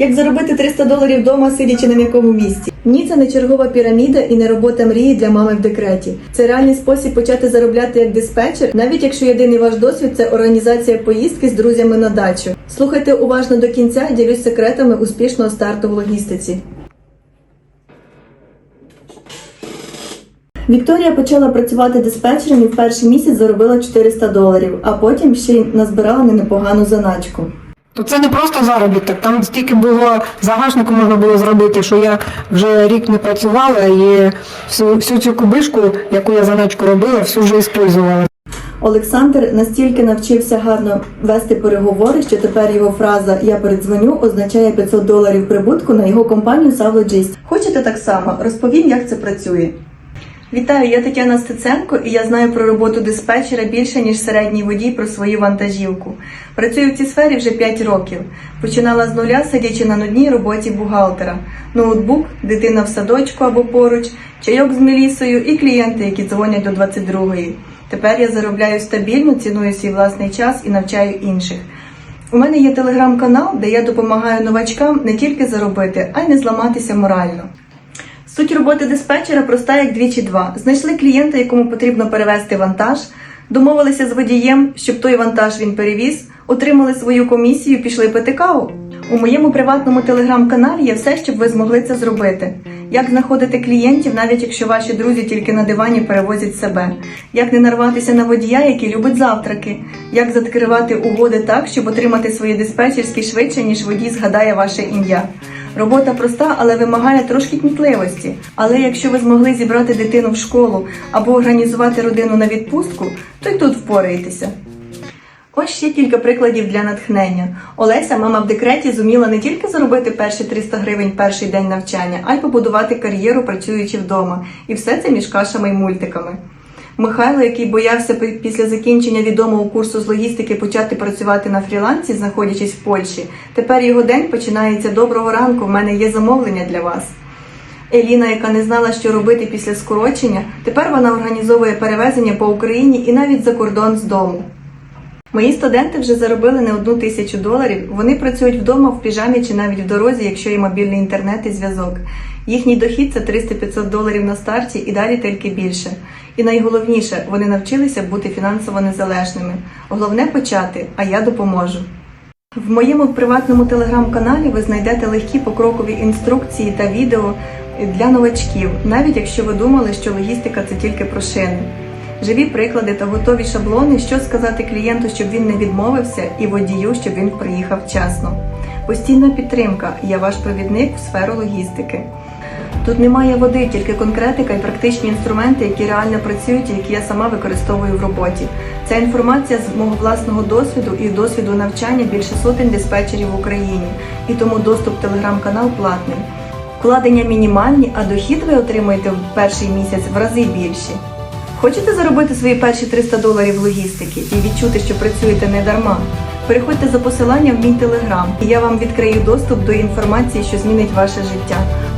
Як заробити 300 доларів вдома, сидячи на м'якому місці? Ні, це не чергова піраміда і не робота мрії для мами в декреті. Це реальний спосіб почати заробляти як диспетчер, навіть якщо єдиний ваш досвід це організація поїздки з друзями на дачу. Слухайте уважно до кінця, ділюсь секретами успішного старту в логістиці. Вікторія почала працювати диспетчером і в перший місяць заробила 400 доларів, а потім ще й назбирала не непогану заначку. То це не просто заробіток, там стільки було загашнику можна було зробити, що я вже рік не працювала і всю, всю цю кубишку, яку я заначку робила, всю вже іспользувала. Олександр настільки навчився гарно вести переговори, що тепер його фраза Я передзвоню означає 500 доларів прибутку на його компанію Savlogist. Хочете так само? Розповім, як це працює. Вітаю, я Тетяна Стеценко, і я знаю про роботу диспетчера більше ніж середній водій про свою вантажівку. Працюю в цій сфері вже 5 років. Починала з нуля, сидячи на нудній роботі бухгалтера. Ноутбук, дитина в садочку або поруч, чайок з мелісою і клієнти, які дзвонять до 22-ї. Тепер я заробляю стабільно, ціную свій власний час і навчаю інших. У мене є телеграм-канал, де я допомагаю новачкам не тільки заробити, а й не зламатися морально. Суть роботи диспетчера проста як двічі два. Знайшли клієнта, якому потрібно перевезти вантаж, домовилися з водієм, щоб той вантаж він перевіз, отримали свою комісію, пішли пити каву. У моєму приватному телеграм-каналі є все, щоб ви змогли це зробити. Як знаходити клієнтів, навіть якщо ваші друзі тільки на дивані перевозять себе, як не нарватися на водія, який любить завтраки, як закривати угоди так, щоб отримати свої диспетчерські швидше, ніж водій згадає ваше ім'я. Робота проста, але вимагає трошки кмітливості. Але якщо ви змогли зібрати дитину в школу або організувати родину на відпустку, то й тут впораєтеся. Ось ще кілька прикладів для натхнення. Олеся, мама в декреті, зуміла не тільки заробити перші 300 гривень перший день навчання, а й побудувати кар'єру, працюючи вдома. І все це між кашами й мультиками. Михайло, який боявся після закінчення відомого курсу з логістики почати працювати на фрілансі, знаходячись в Польщі, тепер його день починається доброго ранку. В мене є замовлення для вас. Еліна, яка не знала, що робити після скорочення, тепер вона організовує перевезення по Україні і навіть за кордон з дому. Мої студенти вже заробили не одну тисячу доларів. Вони працюють вдома в піжамі чи навіть в дорозі, якщо є мобільний інтернет і зв'язок. Їхній дохід це 300-500 доларів на старті і далі тільки більше. І найголовніше, вони навчилися бути фінансово незалежними. Головне почати, а я допоможу. В моєму приватному телеграм-каналі ви знайдете легкі покрокові інструкції та відео для новачків, навіть якщо ви думали, що логістика це тільки про шини. Живі приклади та готові шаблони, що сказати клієнту, щоб він не відмовився, і водію, щоб він приїхав вчасно. Постійна підтримка. Я ваш провідник в сферу логістики. Тут немає води, тільки конкретика і практичні інструменти, які реально працюють і які я сама використовую в роботі. Ця інформація з мого власного досвіду і досвіду навчання більше сотень диспетчерів в Україні, і тому доступ в телеграм-канал платний. Вкладення мінімальні, а дохід ви отримуєте в перший місяць в рази більші. Хочете заробити свої перші 300 доларів логістики і відчути, що працюєте не дарма? Переходьте за посиланням в мій телеграм, і я вам відкрию доступ до інформації, що змінить ваше життя.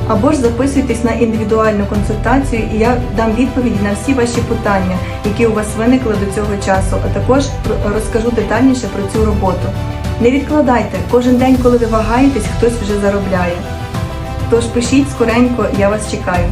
Або ж записуйтесь на індивідуальну консультацію, і я дам відповіді на всі ваші питання, які у вас виникли до цього часу, а також розкажу детальніше про цю роботу. Не відкладайте, кожен день, коли ви вагаєтесь, хтось вже заробляє. Тож пишіть скоренько, я вас чекаю.